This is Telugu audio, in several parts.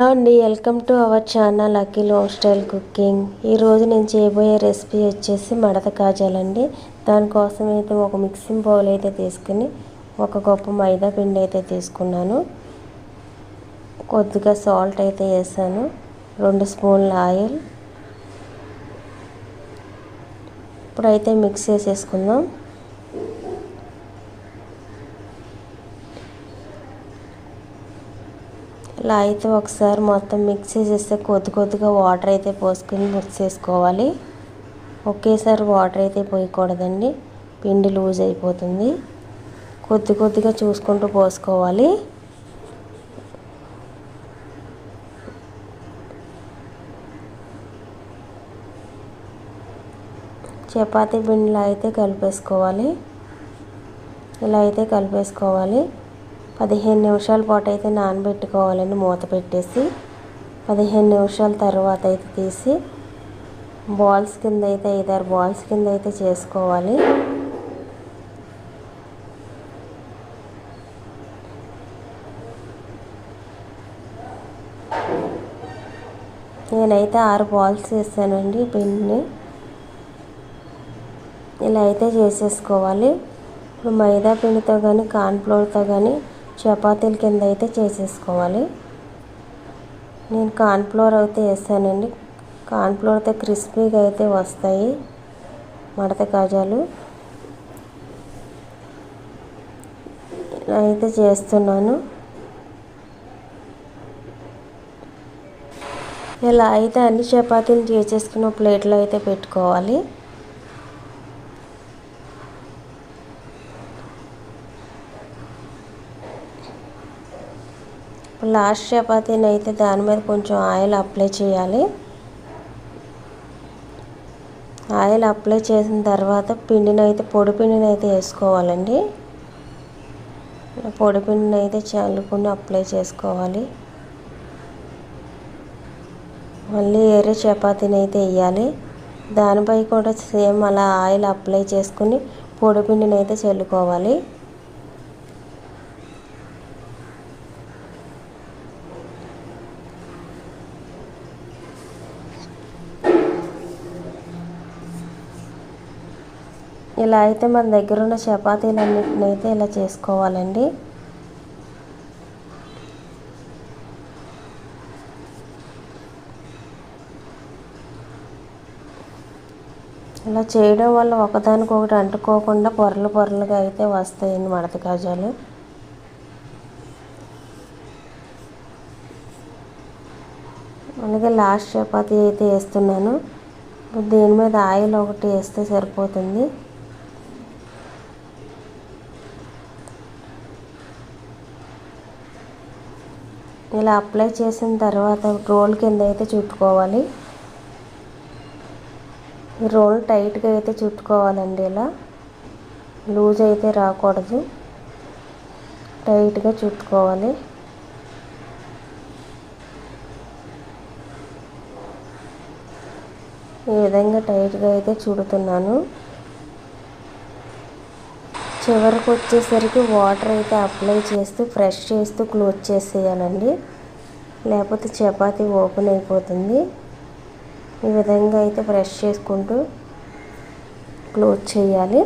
హలో అండి welcome to our channel Akhil home style cooking. ఈరోజు నేను చేయబోయే రెసిపీ వచ్చేసి మడత కాజాలండి. దానికోసం అయితే ఒక మిక్సింగ్ బౌల్ అయితే తీసుకుని ఒక కప్పు మైదా పిండి అయితే తీసుకున్నాను. కొద్దిగా సాల్ట్ అయితే వేసాను. రెండు స్పూన్ల ఆయిల్. ఇప్పుడైతే మిక్స్ చేసేసుకుందాం. ఇలా అయితే ఒకసారి మొత్తం మిక్స్ చేసేస్తే కొద్ది కొద్దిగా వాటర్ అయితే పోసుకొని మిక్స్ చేసుకోవాలి. ఒకేసారి వాటర్ అయితే పోయకూడదండి. పిండి లూజ్ అయిపోతుంది. కొద్ది కొద్దిగా చూసుకుంటూ పోసుకోవాలి. చపాతీ పిండిలో అయితే కలిపేసుకోవాలి. ఇలా అయితే కలిపేసుకోవాలి. పదిహేను నిమిషాల పాటు అయితే నానబెట్టుకోవాలండి మూత పెట్టేసి పదిహేను నిమిషాల తర్వాత అయితే తీసి బాల్స్ కింద అయితే ఐదారు బాల్స్ కింద అయితే చేసుకోవాలి. నేనైతే ఆరు బాల్స్ వేసానండి పిండిని. ఇలా అయితే చేసేసుకోవాలి. ఇప్పుడు మైదా పిండితో కానీ కార్న్ఫ్లోర్తో కానీ చపాతీల కింద అయితే చేసేసుకోవాలి. నేను కార్న్ఫ్లోర్ అయితే వేసానండి. అయితే క్రిస్పీగా అయితే వస్తాయి మడత కాజాలు ఇలా అయితే చేస్తున్నాను. ఇలా అయితే అన్ని చపాతీలు చేసేసుకున్న ప్లేట్లో అయితే పెట్టుకోవాలి. లాస్ట్ చపాతీని అయితే దాని మీద కొంచెం ఆయిల్ అప్లై చేయాలి. ఆయిల్ అప్లై చేసిన తర్వాత పిండిని అయితే పొడి పిండిని అయితే వేసుకోవాలండి. పొడి పిండిని అయితే చల్లుకుని అప్లై చేసుకోవాలి. మళ్ళీ వేరే చపాతీని అయితే వేయాలి. దానిపై కూడా సేమ్ అలా ఆయిల్ అప్లై చేసుకుని పొడి పిండిని అయితే చల్లుకోవాలి. ఇలా అయితే మన దగ్గర ఉన్న చపాతీలన్నింటిని అయితే ఇలా చేసుకోవాలండి. ఇలా చేయడం వల్ల ఒకదానికొకటి అంటుకోకుండా పొరలు పొరలుగా అయితే వస్తాయండి మడత కాజాలు అలాగే లాస్ట్ చపాతీ అయితే వేస్తున్నాను. దీని మీద ఆయిల్ ఒకటి వేస్తే సరిపోతుంది. ఇలా అప్లై చేసిన తర్వాత రోల్ కింద అయితే చుట్టుకోవాలి. రోల్ టైట్గా అయితే చుట్టుకోవాలండి ఇలా. లూజ్ అయితే రాకూడదు. టైట్గా చుట్టుకోవాలి. ఈ విధంగా టైట్గా అయితే చుడుతున్నాను. చివరికి వచ్చేసరికి వాటర్ అయితే అప్లై చేస్తూ ఫ్రెష్ చేస్తూ క్లోజ్ చేసేయాలండి. లేకపోతే చపాతీ ఓపెన్ అయిపోతుంది. ఈ విధంగా అయితే ఫ్రెష్ చేసుకుంటూ క్లోజ్ చేయాలి.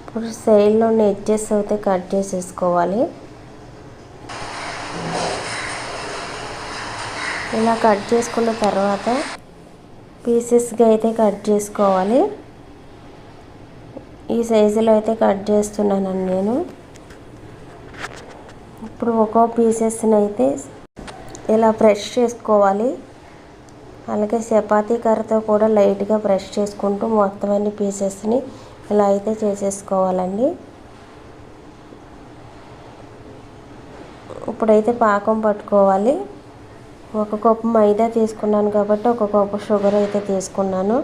ఇప్పుడు సైడ్లో ఉన్న ఎడ్జెస్ అయితే కట్ చేసేసుకోవాలి. ఇలా కట్ చేసుకున్న తర్వాత పీసెస్గా అయితే కట్ చేసుకోవాలి. ఈ సైజులో అయితే కట్ చేస్తున్నానండి నేను. ఇప్పుడు ఒక్కో పీసెస్ని అయితే ఇలా బ్రష్ చేసుకోవాలి. అలాగే చపాతీ కర్రతో కూడా లైట్గా బ్రష్ చేసుకుంటూ మొత్తం అన్ని పీసెస్ని ఇలా అయితే చేసేసుకోవాలండి. ఇప్పుడైతే పాకం పట్టుకోవాలి. ఒక కప్పు మైదా తీసుకున్నాను కాబట్టి ఒక కప్పు షుగర్ అయితే తీసుకున్నాను.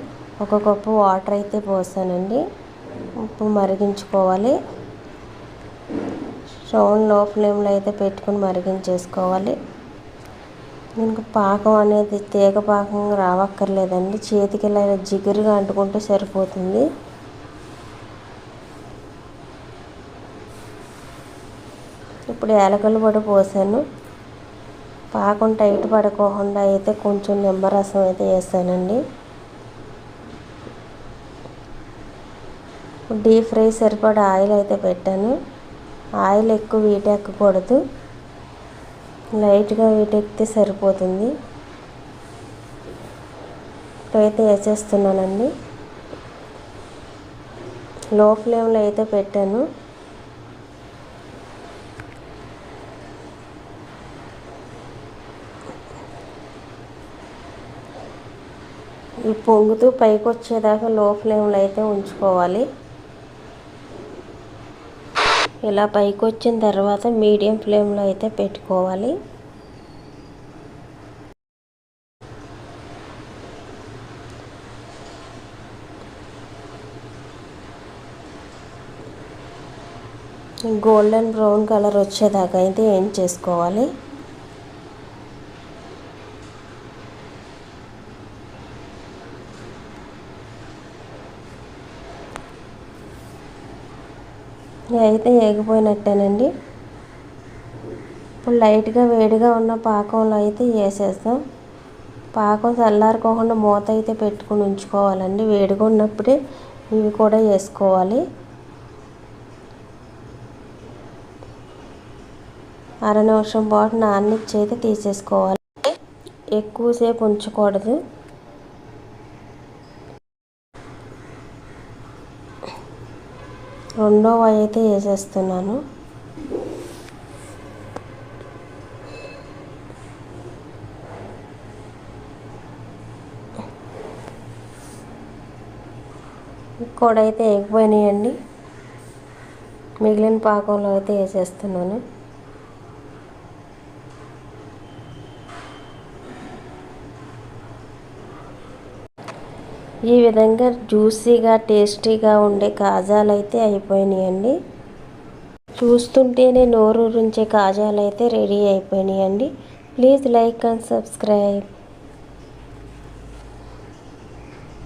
ఒక కప్పు వాటర్ అయితే పోసానండి. ఉప్పు మరిగించుకోవాలి. స్టవ్లో ఫ్లేమ్లో అయితే పెట్టుకుని మరిగించేసుకోవాలి. దీనికి పాకం అనేది తీగ పాకం రావక్కర్లేదండి. చేతికి ఇలా జిగురుగా అంటుకుంటే సరిపోతుంది. ఇప్పుడు ఏలకలు పొడి పోసాను. పాకం టైట్ పడుకోకుండా అయితే కొంచెం నిమ్మరసం అయితే వేసానండి డీప్ ఫ్రై సరిపడా ఆయిల్ అయితే పెట్టాను. ఆయిల్ ఎక్కువ వీటెక్కకూడదు లైట్గా వీటెక్కితే సరిపోతుంది. ఇప్పుడైతే వేసేస్తున్నానండి. లో ఫ్లేమ్లో అయితే పెట్టాను. ఈ పొంగుతూ పైకి వచ్చేదాకా లో ఫ్లేమ్లో అయితే ఉంచుకోవాలి. ఇలా పైకి వచ్చిన తర్వాత మీడియం ఫ్లేమ్లో అయితే పెట్టుకోవాలి. గోల్డెన్ బ్రౌన్ కలర్ వచ్చేదాకా అయితే ఏం చేసుకోవాలి. అయితే ఏగిపోయినట్టేనండి. ఇప్పుడు లైట్గా వేడిగా ఉన్న పాకంలో అయితే వేసేస్తాం పాకం చల్లారుకోకుండా మూత అయితే పెట్టుకుని ఉంచుకోవాలండి. వేడిగా ఉన్నప్పుడే ఇవి కూడా వేసుకోవాలి అర నిమిషం పాటు నాన్నిచ్చి అయితే తీసేసుకోవాలి ఎక్కువసేపు ఉంచకూడదు. రెండో అయితే వేసేస్తున్నాను. కూడా అయితే ఎగిపోయినాయండి. మిగిలిన పాకంలో అయితే వేసేస్తున్నాను. ఈ విధంగా జ్యూసీగా టేస్టీగా ఉండే కాజాలు అయితే అయిపోయినాయండి. చూస్తుంటేనే నోరూరించే కాజాలు అయితే రెడీ అయిపోయినాయండి. Please like and subscribe.